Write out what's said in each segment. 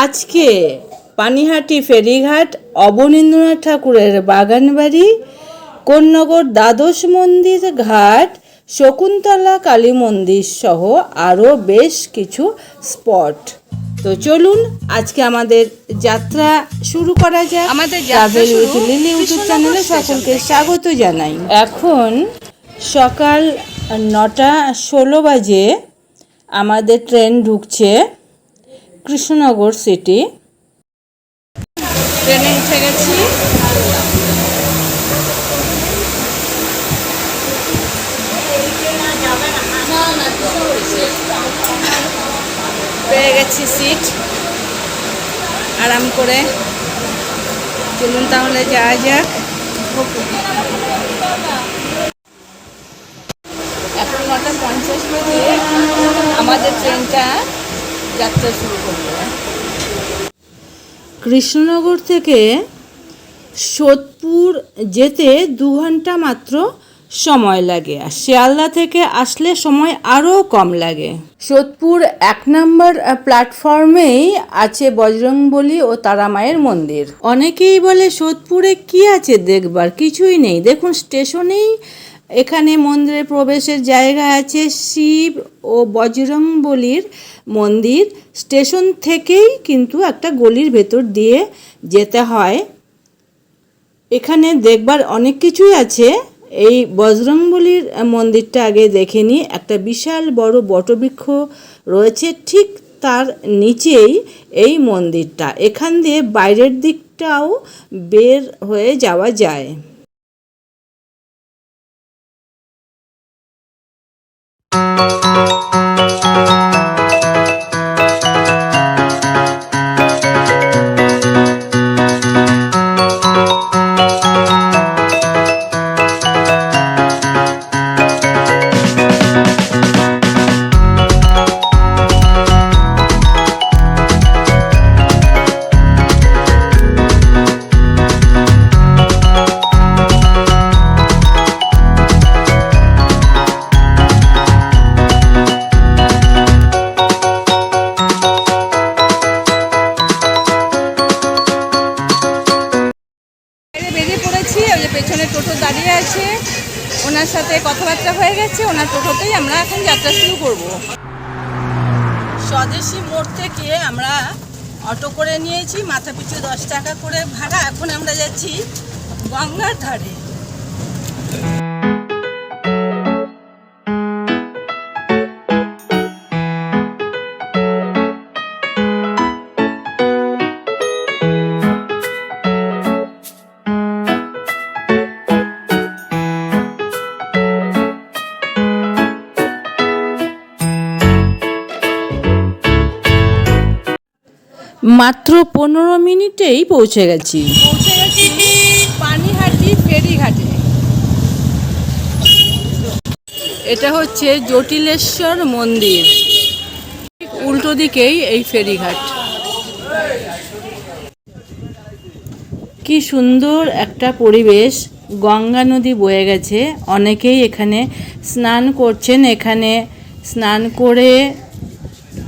আজকে পানিহাটি ফেরিঘাট অবনীন্দ্রনাথ ঠাকুরের বাগানবাড়ি কোন্নগর দ্বাদশ মন্দির ঘাট শকুন্তলা কালী মন্দির সহ আরও বেশ কিছু স্পট। তো চলুন আজকে আমাদের যাত্রা শুরু করা যায় আমাদের ট্রাভেল উইথ লিলি ইউটিউব চ্যানেলে সকলকে স্বাগত জানাই। এখন সকাল নটা ষোলো বাজে আমাদের ট্রেন ঢুকছে। কৃষ্ণনগর সিটি। ট্রেনে উঠে গেছি। পেয়ে গেছি সিট। আরাম করে। চলুন তাহলে যাওয়া যাক। এখন নটা পঞ্চাশ বাজে আমাদের ট্রেনটা যাত্রা শুরু কৃষ্ণনগর থেকে সোদপুর যেতে দু ঘণ্টা মাত্র সময় লাগে। আর শিয়ালদা থেকে আসলে সময় আরও কম লাগে। সোদপুর এক নম্বর প্ল্যাটফর্মেই আছে বজরংবলী ও তারামায়ের মন্দির। অনেকেই বলে, সোদপুরে কি আছে দেখবার? কিছুই নেই। দেখুন, স্টেশনেই এখানে মন্দিরে প্রবেশের জায়গা আছে শিব ও বজরংবলীর মন্দির। স্টেশন থেকেই কিন্তু একটা গলির ভেতর দিয়ে যেতে হয়। এখানে দেখবার অনেক কিছুই আছে। এই বজরংবলীর মন্দিরটা আগে দেখে নিই একটা বিশাল বড় বটবৃক্ষ রয়েছে ঠিক তার নিচেই এই মন্দিরটা। এখান দিয়ে বাইরের দিকটাও বের হয়ে যাওয়া যায়। বাইরে ওনার সাথে কথাবার্তা হয়ে গেছে, ওনার টোটোতেই আমরা এখন যাত্রা শুরু করব। স্বদেশি মোড় থেকে আমরা অটো করে নিয়েছি মাথা পিছু দশ টাকা করে ভাড়া। এখন আমরা যাচ্ছি গঙ্গার ধারে। মাত্র পনেরো মিনিটেই পৌঁছে গেছি। পৌঁছে গেছি পানিহাটি ফেরিঘাটে। এটা হচ্ছে জটিলেশ্বর মন্দির। উল্টো দিকেই এই ফেরিঘাট। কি সুন্দর একটা পরিবেশ। গঙ্গা নদী বয়ে গেছে। অনেকেই এখানে স্নান করছেন। এখানে স্নান করে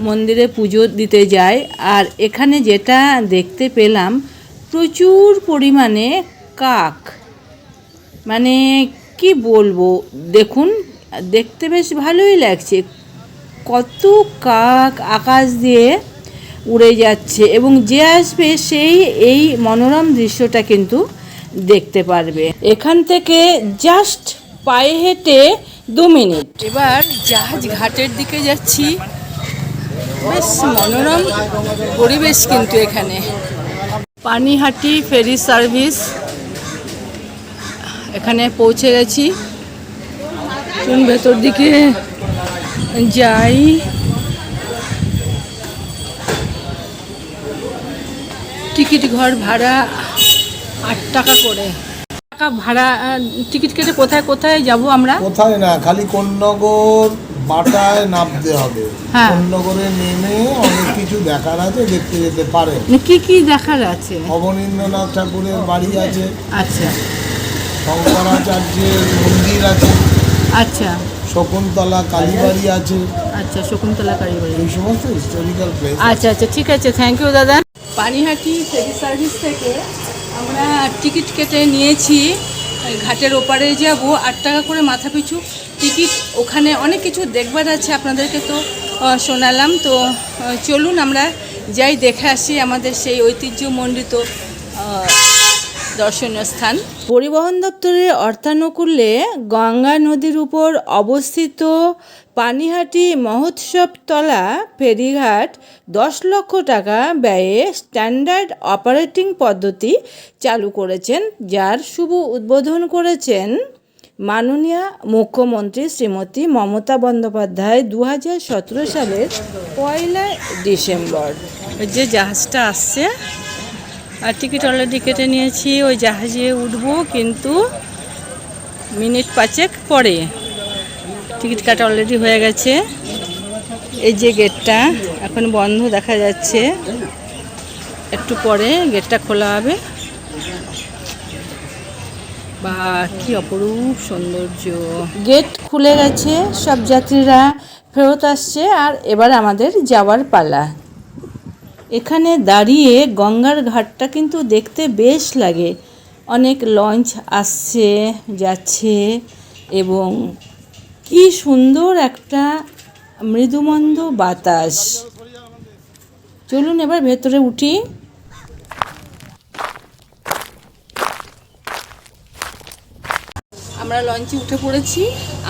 মন্দিরে পুজো দিতে যায়। আর এখানে যেটা দেখতে পেলাম, প্রচুর পরিমাণে কাক। মানে কি বলব? দেখুন, দেখতে বেশ ভালোই লাগছে। কত কাক আকাশ দিয়ে উড়ে যাচ্ছে এবং যে আসবে সেই এই মনোরম দৃশ্যটা কিন্তু দেখতে পারবে। এখান থেকে জাস্ট পায়ে হেঁটে দু মিনিট। এবার জাহাজ ঘাটের দিকে যাচ্ছি। বেশ মনোরম পরিবেশ কিন্তু এখানে। Panihati ferry service. এখানে পৌঁছে গেছি। ভেতর দিকে যাই? টিকিট ঘর ভাড়া আট টাকা করে। টাকা ভাড়া টিকিট কেটে কোথায় কোথায় যাব আমরা? কোথায় না, খালি কোন্নগর বাটায় নামতে হবে। হ্যাঁ। কোন্নগরে নেমে অনেক কিছু দেখার আছে দেখতে যেতে পারে। মানে কি কি দেখার আছে? অবনীন্দ্রনাথ ঠাকুরের বাড়ি আছে। আচ্ছা। শঙ্করাচার্যের মন্দির আছে। আচ্ছা। শকুন্তলা কালীবাড়ি আছে। আচ্ছা শকুন্তলা কারিগরি এই সমস্ত হিস্টোরিক্যাল প্লেস আচ্ছা আচ্ছা ঠিক আছে থ্যাংক ইউ দাদা। পানিহাটি ফেরি সার্ভিস থেকে আমরা টিকিট কেটে নিয়েছি। ঘাটের ওপারে যাব আট টাকা করে মাথা পিছু টিকিট, ওখানে অনেক কিছু দেখবার আছে আপনাদেরকে তো শোনালাম। তো চলুন আমরা যাই, দেখে আসি আমাদের সেই ঐতিহ্যমণ্ডিত দর্শনীয় স্থান। পরিবহন দপ্তরের অর্থানুকূল্যে গঙ্গা নদীর উপর অবস্থিত পানিহাটি মহোৎসবতলা ফেরিঘাট দশ লক্ষ টাকা ব্যয়ে স্ট্যান্ডার্ড অপারেটিং পদ্ধতি চালু করেছেন, যার শুভ উদ্বোধন করেছেন মাননীয় মুখ্যমন্ত্রী শ্রীমতী মমতা বন্দ্যোপাধ্যায় দু হাজার সতেরো সালের পয়লা ডিসেম্বর। যে জাহাজটা আসছে, আর টিকিট অলরেডি কেটে নিয়েছি, ওই জাহাজে উঠবো কিন্তু মিনিট পাঁচেক পরে। টিকিট কাটা অলরেডি হয়ে গেছে। এই যে গেটটা, এখন বন্ধ দেখা যাচ্ছে। একটু পরে গেটটা খোলা হবে। বা কি অপরূপ সৌন্দর্য। গেট খুলে গেছে, সব যাত্রীরা ফেরত আসছে আর এবার আমাদের যাওয়ার পালা। এখানে দাঁড়িয়ে গঙ্গার ঘাটটা কিন্তু দেখতে বেশ লাগে। অনেক লঞ্চ আসছে, যাচ্ছে এবং কি সুন্দর একটা মৃদুমন্দ বাতাস। চলুন এবার ভেতরে উঠি। আমরা লঞ্চে উঠে পড়েছি।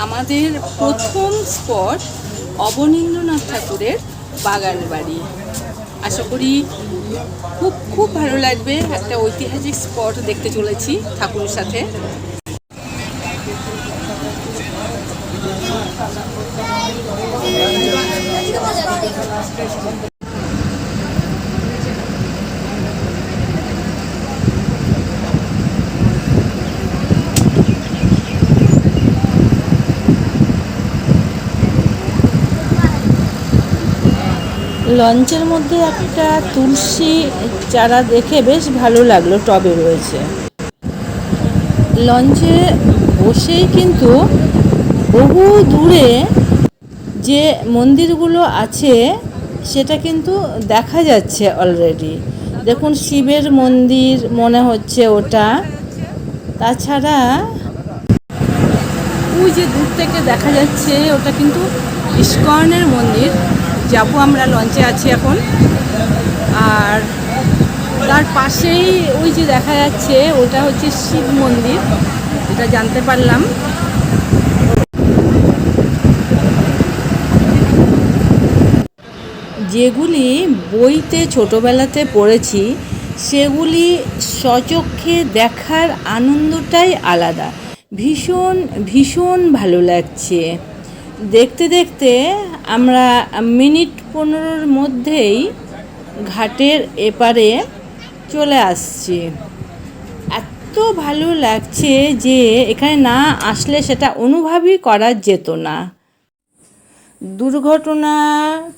আমাদের প্রথম স্পট অবনীন্দ্রনাথ ঠাকুরের বাগান বাড়ি। আশা করি খুব খুব ভালো লাগবে। একটা ঐতিহাসিক স্পট দেখতে চলেছি ঠাকুরের সাথে। লঞ্চের মধ্যে একটা তুলসী চারা দেখে বেশ ভালো লাগল, টবে রয়েছে। লঞ্চে বসেই কিন্তু বহু দূরে যে মন্দিরগুলো আছে, সেটা কিন্তু দেখা যাচ্ছে অলরেডি দেখুন, শিবের মন্দির মনে হচ্ছে ওটা। তাছাড়া ওই যে দূর থেকে দেখা যাচ্ছে, ওটা কিন্তু ইস্কনের মন্দির। যাব আমরা, লঞ্চে আছি এখন। আর তার পাশেই ওই যে দেখা যাচ্ছে, ওটা হচ্ছে শিব মন্দির, এটা জানতে পারলাম। যেগুলি বইতে ছোটবেলাতে পড়েছি, সেগুলি সচক্ষে দেখার আনন্দটাই আলাদা। ভীষণ ভীষণ ভালো লাগছে। দেখতে দেখতে আমরা মিনিট পনেরোর মধ্যেই ঘাটের এপারে চলে আসছি। এত ভালো লাগছে যে এখানে না আসলে সেটা অনুভবই করা যেত না। দুর্ঘটনা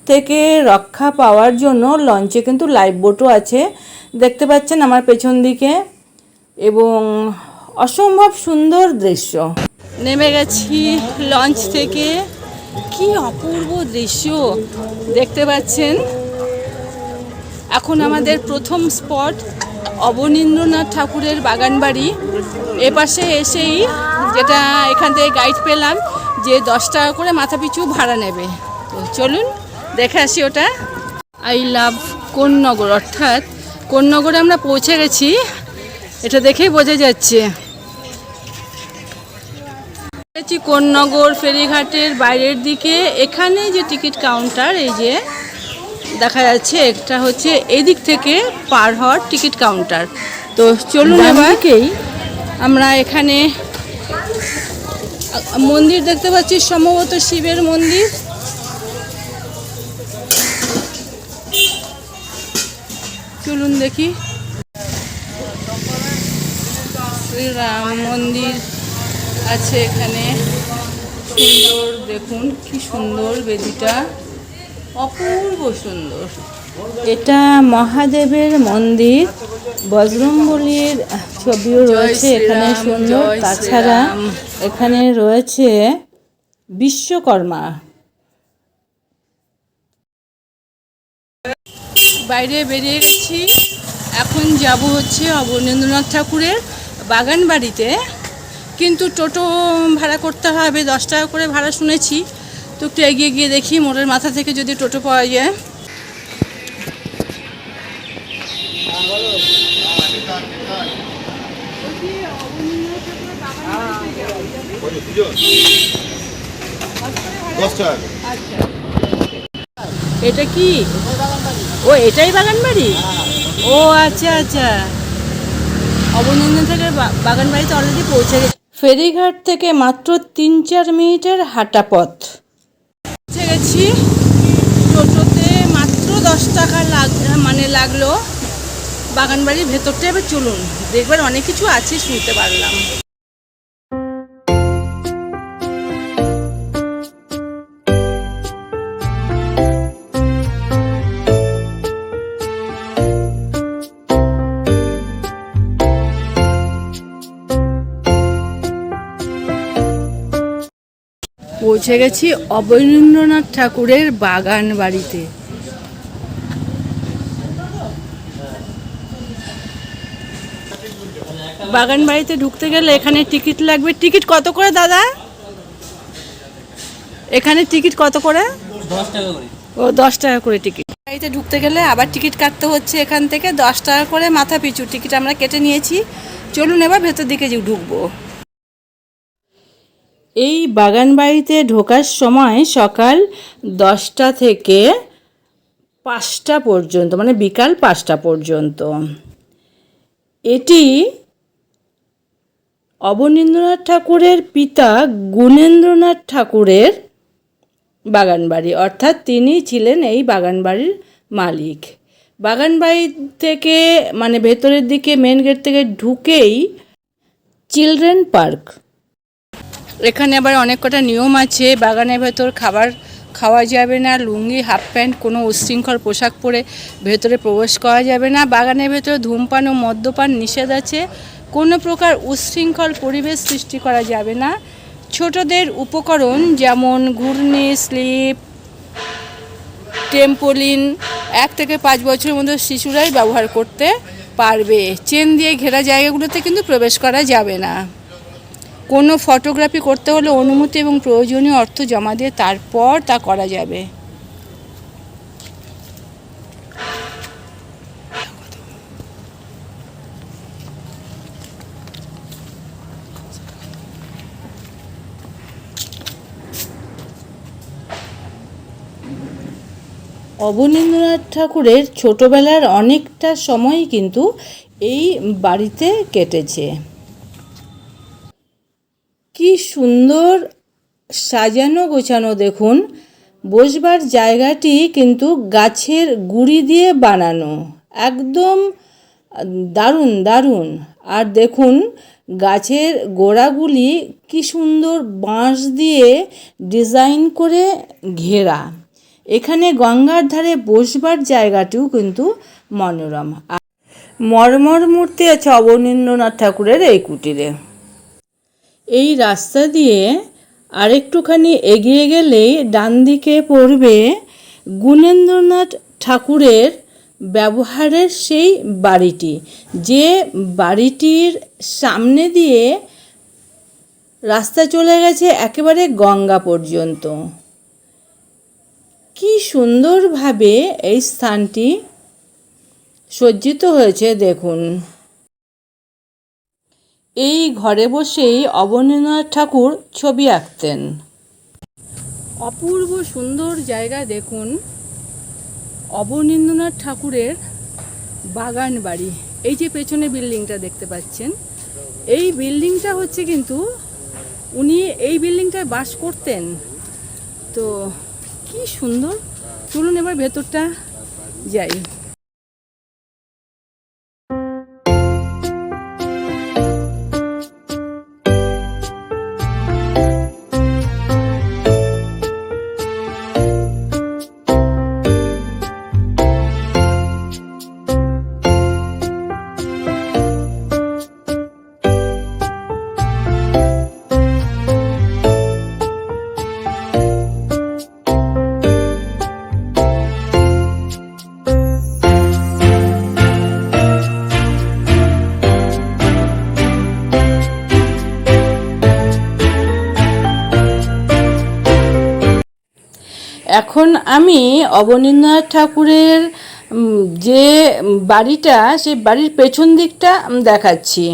থেকে রক্ষা পাওয়ার জন্য লঞ্চে কিন্তু লাইফ বোটও আছে। দেখতে পাচ্ছেন আমার পেছন দিকে এবং অসম্ভব সুন্দর দৃশ্য। নেমে গেছি লঞ্চ থেকে। কি অপূর্ব দৃশ্য দেখতে পাচ্ছেন। এখন আমাদের প্রথম স্পট অবনীন্দ্রনাথ ঠাকুরের বাগানবাড়ি। এপাশে এসেই যেটা এখান থেকে গাইড পেলাম যে দশ টাকা করে মাথা পিছু ভাড়া নেবে। তো চলুন দেখে আসি ওটা। আই লাভ কোন্নগর, অর্থাৎ কোন্নগরে আমরা পৌঁছে গেছি। এটা দেখেই বোঝা যাচ্ছে। গেছি কোন্নগর ফেরিঘাটের বাইরের দিকে। এখানে যে টিকিট কাউন্টার এই যে দেখা যাচ্ছে একটা হচ্ছে এই দিক থেকে পার হওয়ার টিকিট কাউন্টার। তো চলুন এবারকেই আমরা এখানে মন্দির দেখতে পাচ্ছি সম্ভবত শিবের মন্দির। চলুন দেখি। শ্রীরাম মন্দির। আছে এখানে। সুন্দর দেখুন কি সুন্দর বেদিটা। অপূর্ব সুন্দর। এটা মহাদেবের মন্দির। বজরঙ্গলির ছবিও রয়েছে এখানে সুন্দর। তাছাড়া এখানে রয়েছে বিশ্বকর্মা। বাইরে বেরিয়ে গেছি। এখন যাব হচ্ছে অবনীন্দ্রনাথ ঠাকুরের বাগান বাড়িতে কিন্তু টোটো ভাড়া করতে হবে, দশ টাকা করে ভাড়া শুনেছি। তো একটু এগিয়ে গিয়ে দেখি, মোড়ের মাথা থেকে যদি টোটো পাওয়া যায়। এটা কি? ও, এটাই বাগান বাড়ি ও আচ্ছা আচ্ছা। অবনন্দন থেকে বাগান বাড়িতে অলরেডি পৌঁছে গেছে। ফেরিঘাট থেকে মাত্র তিন চার মিনিটের হাঁটা পথ পৌঁছে গেছি। টোটোতে মাত্র দশ টাকা লাগ মানে লাগল। বাগানবাড়ির ভেতরটা এবার চলুন। দেখবার অনেক কিছু আছে, শুনতে পারলাম। পৌঁছে গেছি অবনীন্দ্রনাথ ঠাকুরের বাগান বাড়িতে। বাগান বাড়িতে ঢুকতে গেলে এখানে টিকিট লাগবে। টিকিট কত করে দাদা? এখানে টিকিট কত করে? করে। ও দশ টাকা করে টিকিট। বাড়িতে ঢুকতে গেলে আবার টিকিট কাটতে হচ্ছে এখান থেকে। দশ টাকা করে মাথা পিছু। টিকিট আমরা কেটে নিয়েছি। চলুন এবার ভেতর দিকে যে ঢুকবো। এই বাগান বাড়িতে ঢোকার সময় সকাল দশটা থেকে পাঁচটা পর্যন্ত মানে বিকাল পাঁচটা পর্যন্ত। এটি অবনীন্দ্রনাথ ঠাকুরের পিতা গুণেন্দ্রনাথ ঠাকুরের বাগানবাড়ি, অর্থাৎ তিনি ছিলেন এই বাগানবাড়ির মালিক। বাগানবাড়ি থেকে মানে ভেতরের দিকে মেন গেট থেকে ঢুকেই চিলড্রেন পার্ক। এখানে আবার অনেক কটা নিয়ম আছে, বাগানের ভেতর খাবার খাওয়া যাবে না, লুঙ্গি, হাফ প্যান্ট, কোনো উচ্ছৃঙ্খল পোশাক পরে ভেতরে প্রবেশ করা যাবে না। বাগানের ভেতরে ধূমপান ও মদ্যপান নিষেধ আছে, কোনো প্রকার উচ্ছৃঙ্খল পরিবেশ সৃষ্টি করা যাবে না। ছোটদের উপকরণ যেমন ঘূর্ণি, স্লিপ, টেম্পোলিন, এক থেকে পাঁচ বছরের মধ্যে শিশুরাই ব্যবহার করতে পারবে। চেন দিয়ে ঘেরা জায়গাগুলোতে কিন্তু প্রবেশ করা যাবে না। কোনো ফটোগ্রাফি করতে হলে অনুমতি এবং প্রয়োজনীয় অর্থ জমা দিয়ে তারপর তা করা যাবে। অবনীন্দ্রনাথ ঠাকুরের ছোটবেলার অনেকটা সময় কিন্তু এই বাড়িতে কেটেছে। কি সুন্দর সাজানো গোছানো দেখুন। বসবার জায়গাটি কিন্তু গাছের গুড়ি দিয়ে বানানো। একদম দারুণ দারুণ। আর দেখুন, গাছের গোড়াগুলি কি সুন্দর বাঁশ দিয়ে ডিজাইন করে ঘেরা। এখানে গঙ্গার ধারে বসবার জায়গাটিও কিন্তু মনোরম। আর মর্মর মূর্তি আছে অবনীন্দ্রনাথ ঠাকুরের এই কুটিরে। এই রাস্তা দিয়ে আরেকটুখানি এগিয়ে গেলেই ডান দিকে পড়বে গুণেন্দ্রনাথ ঠাকুরের ব্যবহারের সেই বাড়িটি। যে বাড়িটির সামনে দিয়ে রাস্তা চলে গেছে একেবারে গঙ্গা পর্যন্ত। কি সুন্দরভাবে এই স্থানটি সজ্জিত হয়েছে, দেখুন। এই ঘরে বসেই অবনীন্দ্রনাথ ঠাকুর ছবি আঁকতেন। অপূর্ব সুন্দর জায়গা দেখুন, অবনীন্দ্রনাথ ঠাকুরের বাগান বাড়ি। এই যে পেছনে বিল্ডিংটা দেখতে পাচ্ছেন, এই বিল্ডিংটা হচ্ছে কিন্তু উনি এই বিল্ডিংটায় বাস করতেন। তো কি সুন্দর, চলুন এবার ভেতরটা যাই। আমি অবনীন্দ্রনাথ ঠাকুরের যে বাড়িটা, সেই বাড়ির পেছন দিকটা দেখাচ্ছি।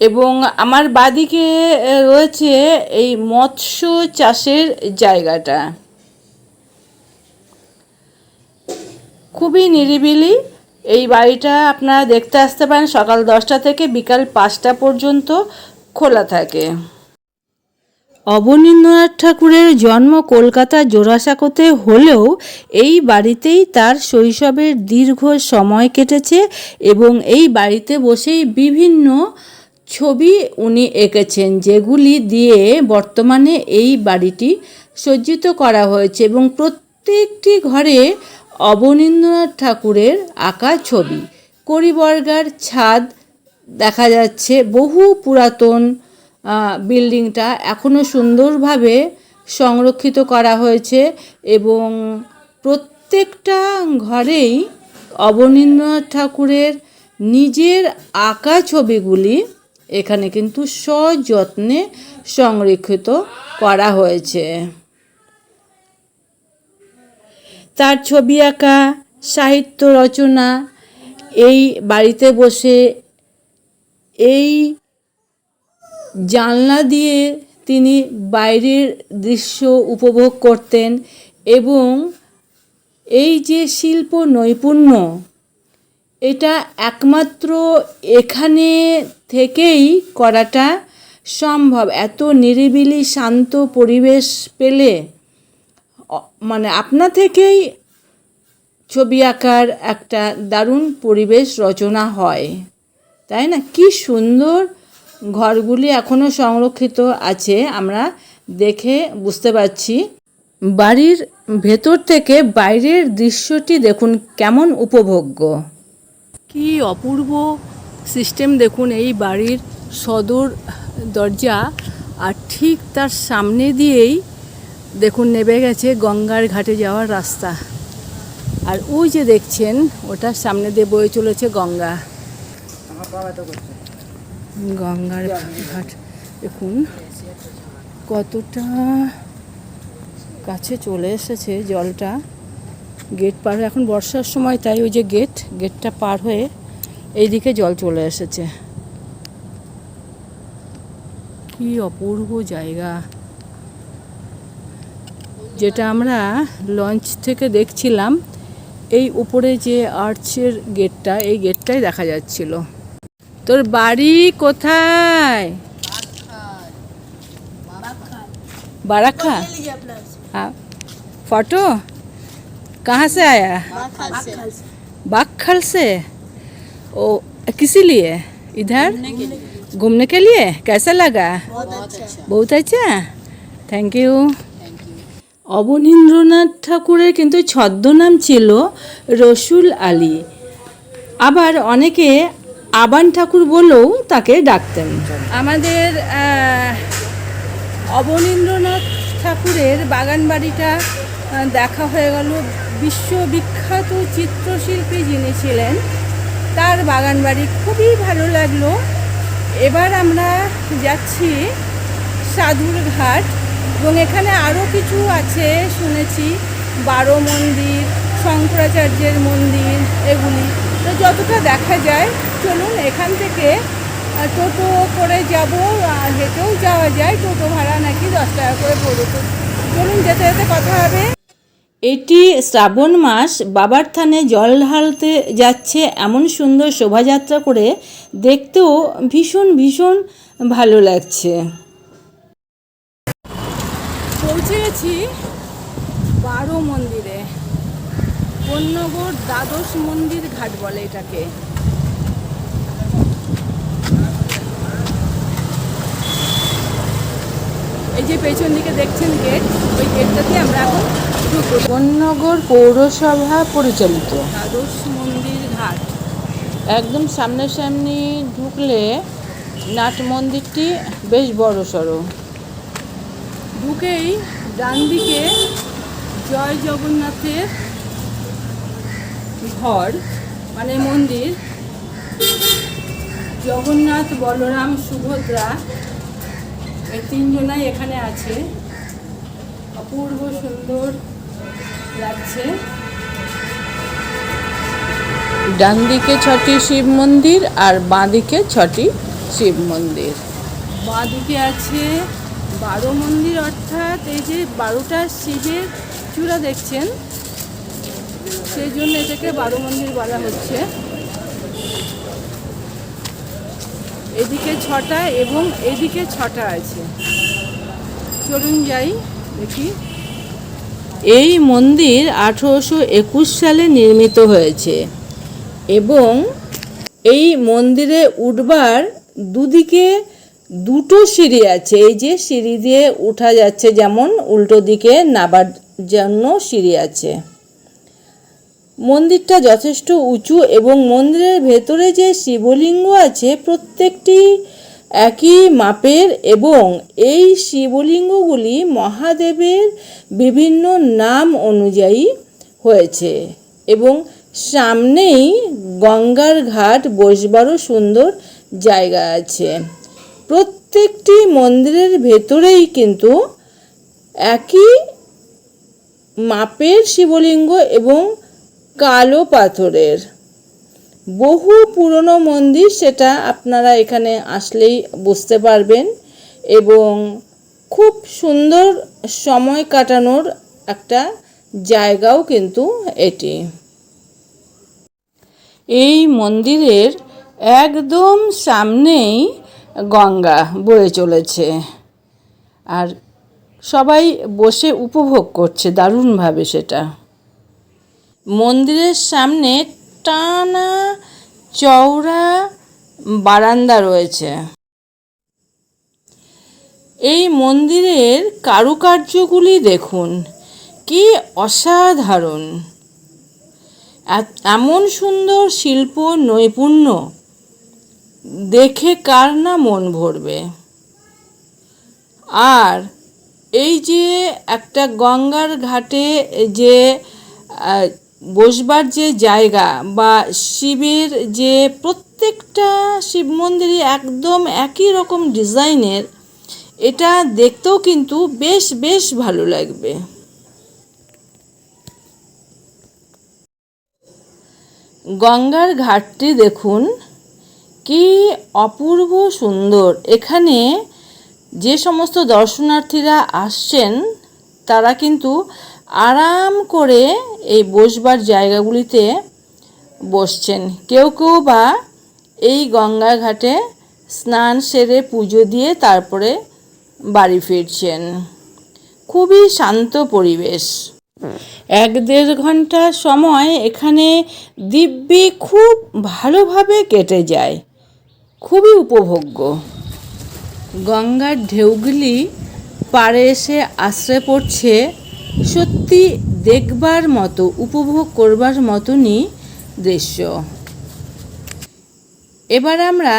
এবং আমার বাদিকে রয়েছে এই মৎস্য চাষের জায়গাটা। খুবই নিরিবিলি। এই বাড়িটা আপনারা দেখতে আসতে পারেন সকাল দশটা থেকে বিকাল পাঁচটা পর্যন্ত খোলা থাকে। অবনীন্দ্রনাথ ঠাকুরের জন্ম কলকাতা জোড়াসাঁকোতে হলেও এই বাড়িতেই তার শৈশবের দীর্ঘ সময় কেটেছে এবং এই বাড়িতে বসেই বিভিন্ন ছবি উনি এঁকেছেন, যেগুলি দিয়ে বর্তমানে এই বাড়িটি সজ্জিত করা হয়েছে এবং প্রত্যেকটি ঘরে অবনীন্দ্রনাথ ঠাকুরের আঁকা ছবি। করিবর্গার ছাদ দেখা যাচ্ছে, বহু পুরাতন বিল্ডিংটা এখনও সুন্দরভাবে সংরক্ষিত করা হয়েছে এবং প্রত্যেকটা ঘরেই অবনীন্দ্রনাথ ঠাকুরের নিজের আঁকা ছবিগুলি এখানে কিন্তু সযত্নে সংরক্ষিত করা হয়েছে। তার ছবি আঁকা, সাহিত্য রচনা, এই বাড়িতে বসে এই জানলা দিয়ে তিনি বাইরের দৃশ্য উপভোগ করতেন এবং এই যে শিল্প নৈপুণ্য, এটা একমাত্র এখানে থেকেই করাটা সম্ভব। এত নিরিবিলি, শান্ত পরিবেশ পেলে মানে আপনা থেকেই ছবি আঁকার একটা দারুণ পরিবেশ রচনা হয়। তাই না? কি সুন্দর ঘরগুলি এখনও সংরক্ষিত আছে আমরা দেখে বুঝতে পারছি। বাড়ির ভেতর থেকে বাইরের দৃশ্যটি দেখুন কেমন উপভোগ্য। কি অপূর্ব সিস্টেম দেখুন এই বাড়ির সদর দরজা আর ঠিক তার সামনে দিয়েই দেখুন নেবে গেছে গঙ্গার ঘাটে যাওয়ার রাস্তা। আর ওই যে দেখছেন ওটার সামনে দিয়ে বয়ে চলেছে গঙ্গা। গঙ্গার ঘাট। দেখুন, কতটা কাছে চলে এসেছে জলটা। গেট পার হয়ে, এখন বর্ষার সময়, তাই ওই যে গেট, গেটটা পার হয়ে এইদিকে জল চলে এসেছে। কি অপূর্ব জায়গা। যেটা আমরা লঞ্চ থেকে দেখছিলাম, এই উপরে যে আর্চের গেটটা, এই গেটটাই দেখা যাচ্ছিল। তোর বাড়ি কোথায় बाराखा हाँ फोटो कहाँ से आया बागखल से ओ किसी लिए इधर घूमने के लिए कैसा लगा बहुत अच्छा থ্যাংক ইউ অবনীন্দ্রনাথ ঠাকুরের কিন্তু ছদ্মনাম ছিল রসুল আলী আবার অনেকে আবান ঠাকুর বলেও তাকে ডাকতেন। আমাদের অবনীন্দ্রনাথ ঠাকুরের বাগান বাড়িটা দেখা হয়ে গেল বিশ্ববিখ্যাত চিত্রশিল্পী যিনি ছিলেন, তার বাগান বাড়ি খুবই ভালো লাগল। এবার আমরা যাচ্ছি সাধুর ঘাট এবং এখানে আরও কিছু আছে শুনেছি, বারো মন্দির, শঙ্করাচার্যের মন্দির, এগুলি। তো যতটা দেখা যায় চলুন এখান থেকে টোটো করে যাব হেঁটেও যাওয়া যায় টোটো ভাড়া নাকি দশ টাকা করে পড়বে। চলুন যেতে যেতে কথা হবে। এটি শ্রাবণ মাস বাবার থানে জল ঢালতে যাচ্ছে এমন সুন্দর শোভাযাত্রা করে দেখতেও ভীষণ ভীষণ ভালো লাগছে। পৌঁছে গেছি বারো মন্দিরে। পণ্যগড় দ্বাদশ মন্দির ঘাট বলে এটাকে। এই যে পেছন দিকে দেখছেন গেট ওই গেটটাতে আমরা এখন পণ্যগড় পৌরসভা পরিচালিত। দ্বাদশ মন্দির ঘাট। একদম সামনাসামনি ঢুকলে নাট মন্দিরটি বেশ বড় সড়ো। ঢুকেই ডান দিকে জয় জগন্নাথের ঘর মানে মন্দির। জগন্নাথ বলরাম সুভদ্রা তিনজনাই এখানে আছে। অপূর্ব সুন্দর লাগছে। ডান দিকে ছটি শিব মন্দির আর বাঁ দিকে ছটি শিব মন্দির। বাঁ দিকে আছে বারো মন্দির, অর্থাৎ এই যে বারোটা শিবের চূড়া দেখছেন, সেই জন্য এটাকে বারো মন্দির বলা হচ্ছে। এদিকে ছটা এবং এদিকে ছটা আছে। চলুন যাই, দেখি। এই মন্দির আঠেরোশো একুশ সালে নির্মিত হয়েছে এবং এই মন্দিরে উঠবার দুদিকে দুটো সিঁড়ি আছে। এই যে সিঁড়ি দিয়ে উঠা যাচ্ছে যেমন, উল্টো দিকে নাবার জন্য সিঁড়ি আছে। মন্দিরটা যথেষ্ট উঁচু এবং মন্দিরের ভেতরে যে শিবলিঙ্গ আছে প্রত্যেকটি একই মাপের এবং এই শিবলিঙ্গগুলি মহাদেবের বিভিন্ন নাম অনুযায়ী হয়েছে এবং সামনেই গঙ্গার ঘাট বসবারও সুন্দর জায়গা আছে। প্রত্যেকটি মন্দিরের ভেতরেই কিন্তু একই মাপের শিবলিঙ্গ এবং কালো পাথরের। বহু পুরনো মন্দির সেটা আপনারা এখানে আসলেই বুঝতে পারবেন এবং খুব সুন্দর সময় কাটানোর একটা জায়গাও কিন্তু এটি। এই মন্দিরের একদম সামনেই গঙ্গা বয়ে চলেছে। আর সবাই বসে উপভোগ করছে, দারুণভাবে সেটা। মন্দিরের সামনে টানা চওড়া বারান্দা রয়েছে। এই মন্দিরের কারুকার্যগুলি দেখুন, কি অসাধারণ। এমন সুন্দর শিল্প নৈপুণ্য, দেখে কার না মন ভরবে। আর এই যে একটা গঙ্গার ঘাটে যে বসবার যে জায়গা বা শিবের যে প্রত্যেকটা শিব মন্দিরই একদম একই রকম ডিজাইনের, এটা দেখতেও কিন্তু বেশ বেশ ভালো লাগবে। গঙ্গার ঘাটটি দেখুন, কি অপূর্ব সুন্দর। এখানে যে সমস্ত দর্শনার্থীরা আসছেন, তারা কিন্তু আরাম করে এই বসবার জায়গাগুলিতে বসছেন। কেউ কেউ বা এই গঙ্গা ঘাটে স্নান সেরে পুজো দিয়ে তারপরে বাড়ি ফিরছেন। খুবই শান্ত পরিবেশ। এক দেড় ঘণ্টা সময় এখানে দিব্যি খুব ভালোভাবে কেটে যায়। খুবই উপভোগ্য। গঙ্গার ঢেউগুলি পাড়ে এসে আশ্রয় পড়ছে সত্যি দেখবার মতো, উপভোগ করবার মতনই দৃশ্য। এবার আমরা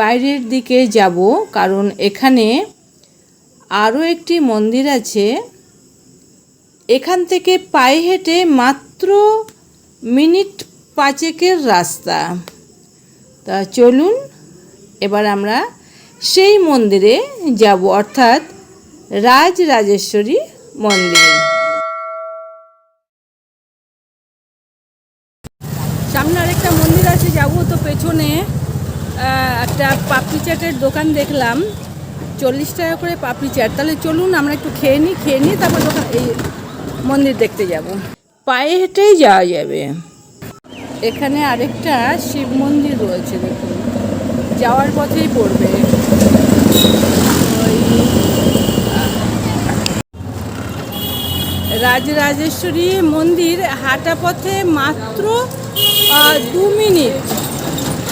বাইরের দিকে যাব, কারণ এখানে আরও একটি মন্দির আছে। এখান থেকে পায়ে হেঁটে মাত্র মিনিট পাঁচেকের রাস্তা। তা চলুন, এবার আমরা সেই মন্দিরে যাব, অর্থাৎ রাজ রাজেশ্বরী মন্দির। পেছনে একটা পাপড়ি চাটের দোকান দেখলাম। চল্লিশ টাকা করে পাপড়ি চাট। তাহলে চলুন, আমরা একটু খেয়ে নিই খেয়ে নিই তারপর দোকান এই মন্দির দেখতে যাব। পায়ে হেঁটেই যাওয়া যাবে। এখানে আরেকটা শিব মন্দির রয়েছে, দেখুন। যাওয়ার পথেই পড়বে। রাজরাজেশ্বরী মন্দির হাঁটা পথে মাত্র দু মিনিট।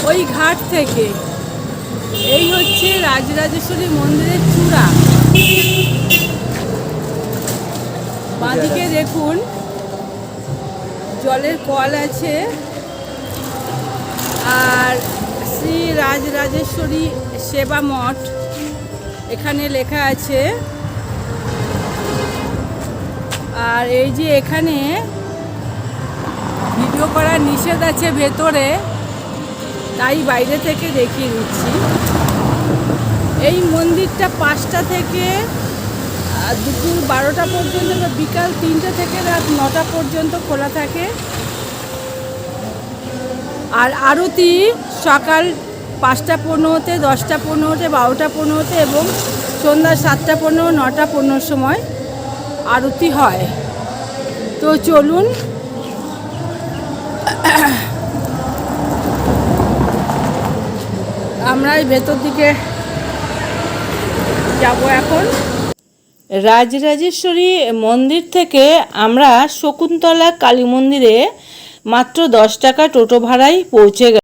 ওই ঘাট থেকে। এই হচ্ছে রাজরাজেশ্বরী মন্দিরের চূড়া। বাঁদিকে দেখুন, জলের কল আছে। আর শ্রী রাজরাজেশ্বরী সেবা মঠ এখানে লেখা আছে। আর এই যে এখানে ভিডিও করার নিষেধ আছে ভেতরে। তাই বাইরে থেকে দেখিয়ে দিচ্ছি। এই মন্দিরটা পাঁচটা থেকে দুপুর বারোটা পর্যন্ত বা বিকাল তিনটে থেকে রাত নটা পর্যন্ত খোলা থাকে। আর আরতি সকাল পাঁচটা পনেরোতে, দশটা পনেরোতে, বারোটা পনেরোতে এবং সন্ধ্যা সাতটা পনেরো, নটা পনেরোর সময় আরতি হয়। তো চলুন। আমরা ভেতর দিকে যাব এখন। রাজরাজেশ্বরী মন্দির থেকে আমরা শকুন্তলা কালী মন্দিরে মাত্র দশ টাকা টোটো ভাড়ায় পৌঁছে